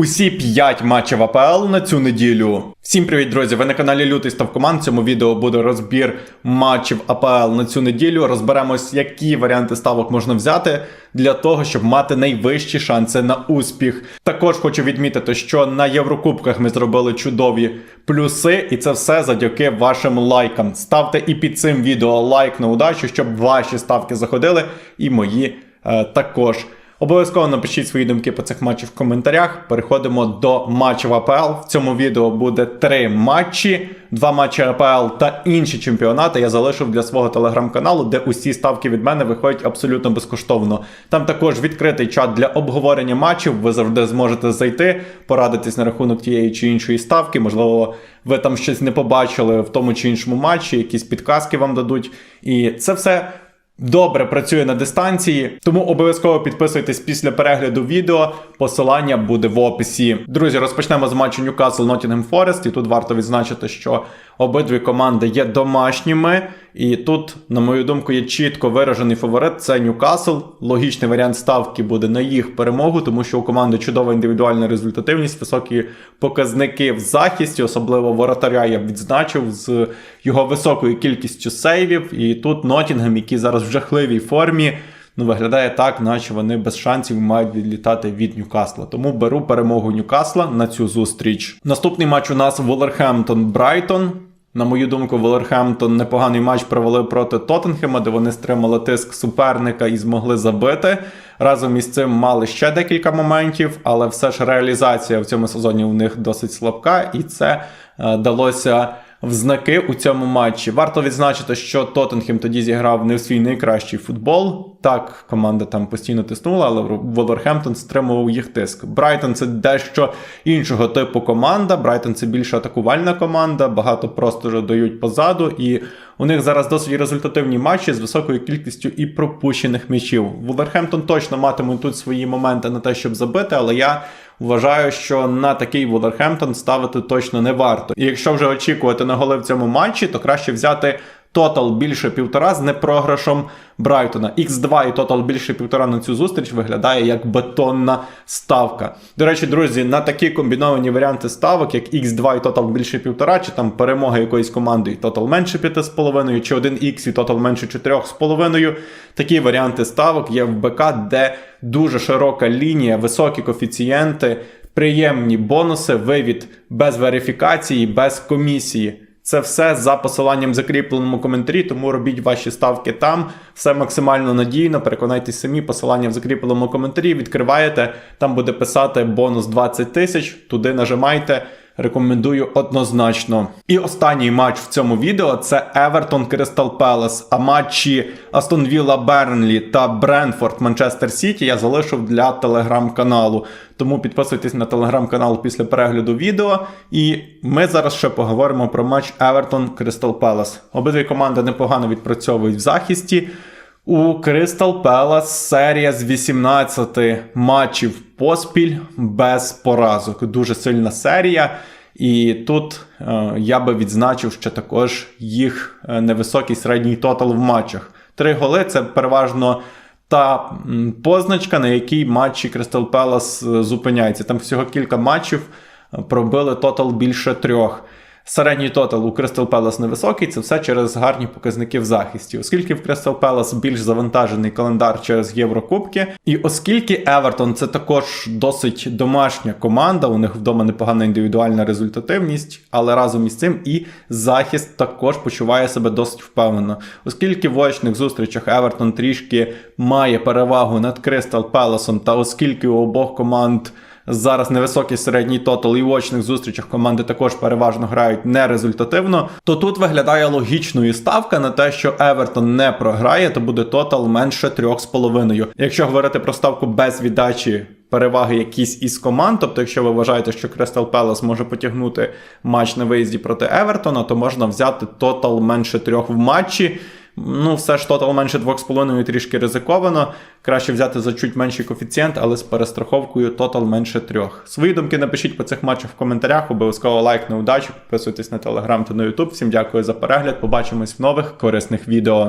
Усі 5 матчів АПЛ на цю неділю. Всім привіт, друзі! Ви на каналі Лютий Став Команд. В цьому відео буде розбір матчів АПЛ на цю неділю. Розберемось, які варіанти ставок можна взяти для того, щоб мати найвищі шанси на успіх. Також хочу відмітити, що на Єврокубках ми зробили чудові плюси, і це все завдяки вашим лайкам. Ставте і під цим відео лайк на удачу, щоб ваші ставки заходили, і мої е, також. Обов'язково напишіть свої думки по цих матчах в коментарях. Переходимо до матчів АПЛ. В цьому відео буде три матчі, два матчі АПЛ та інші чемпіонати. Я залишив для свого телеграм-каналу, де усі ставки від мене виходять абсолютно безкоштовно. Там також відкритий чат для обговорення матчів. Ви завжди зможете зайти, порадитись на рахунок тієї чи іншої ставки. Можливо, ви там щось не побачили в тому чи іншому матчі, якісь підказки вам дадуть. І це все добре працює на дистанції, тому обов'язково підписуйтесь після перегляду відео. Посилання буде в описі. Друзі, розпочнемо з матчу Ньюкасл Ноттінгем Форест. І тут варто відзначити, що обидві команди є домашніми. І тут, на мою думку, є чітко виражений фаворит. Це Ньюкасл. Логічний варіант ставки буде на їх перемогу, тому що у команди чудова індивідуальна результативність, високі показники в захисті, особливо воротаря я б відзначив з його високою кількістю сейвів. І тут Ноттінгем, який зараз в жахливій формі. Ну, виглядає так, наче вони без шансів мають відлітати від Ньюкасла. Тому беру перемогу Ньюкасла на цю зустріч. Наступний матч у нас Волерхемптон Брайтон. На мою думку, Волерхемптон непоганий матч провели проти Тоттенхема, де вони стримали тиск суперника і змогли забити. Разом із цим мали ще декілька моментів, але все ж реалізація в цьому сезоні у них досить слабка, і це е, далося в знаки у цьому матчі. Варто відзначити, що Тоттенхем тоді зіграв не в свій найкращий футбол. Так, команда там постійно тиснула, але Волверхемптон стримував їх тиск. Брайтон це дещо іншого типу команда. Брайтон це більш атакувальна команда, багато просто дають позаду, і у них зараз досить результативні матчі з високою кількістю і пропущених м'ячів. Волверхемптон точно матиме тут свої моменти на те, щоб забити, але я. Вважаю, що на такий Вулверхемптон ставити точно не варто. І якщо вже очікувати на голи в цьому матчі, то краще взяти тотал більше півтора з непрограшом Брайтона. Х2 і тотал більше півтора на цю зустріч виглядає як бетонна ставка. До речі, друзі, на такі комбіновані варіанти ставок, як Х2 і тотал більше півтора, чи там перемога якоїсь команди і тотал менше 5,5, чи 1х і тотал менше 4,5. Такі варіанти ставок є в БК, де дуже широка лінія, високі коефіцієнти, приємні бонуси, вивід без верифікації, без комісії. Це все за посиланням в закріпленому коментарі, тому робіть ваші ставки там. Все максимально надійно. Переконайтесь самі, посилання в закріпленому коментарі. Відкриваєте, там буде писати бонус 20 тисяч. Туди нажимайте. Рекомендую однозначно. І останній матч в цьому відео це Евертон Кристал Пелес. А матчі Астон Вілла Бернлі та Бренфорд Манчестер Сіті я залишив для телеграм-каналу. Тому підписуйтесь на телеграм-канал після перегляду відео. І ми зараз ще поговоримо про матч Евертон Кристал Пелес. Обидві команди непогано відпрацьовують в захисті. У Кристал Пелас серія з 18 матчів поспіль без поразок. Дуже сильна серія. І тут е, я би відзначив ще також їх е, невисокий середній тотал в матчах. Три голи це переважно та позначка, на якій матчі Кристал Пелас зупиняється. Там всього кілька матчів е, пробили тотал більше трьох. Середній тотал у Crystal Palace невисокий, це все через гарні показники в захисті, оскільки в Crystal Palace більш завантажений календар через Єврокубки, і оскільки Евертон це також досить домашня команда, у них вдома непогана індивідуальна результативність, але разом із цим і захист також почуває себе досить впевнено. Оскільки в очних зустрічах Евертон трішки має перевагу над Crystal Palace, та оскільки у обох команд. Зараз невисокий середній тотал і в очних зустрічах команди також переважно грають нерезультативно. То тут виглядає логічною ставка на те, що Евертон не програє, то буде тотал менше 3,5. Якщо говорити про ставку без віддачі. Переваги якісь із команд, тобто, якщо ви вважаєте, що Кристал Пелес може потягнути матч на виїзді проти Евертона, то можна взяти тотал менше трьох в матчі. Ну, все ж тотал менше 2,5 трішки ризиковано. Краще взяти за чуть менший коефіцієнт, але з перестраховкою тотал менше 3. Свої думки напишіть по цих матчах в коментарях. Обов'язково лайк на удачу, підписуйтесь на телеграм та на ютуб. Всім дякую за перегляд. Побачимось в нових корисних відео.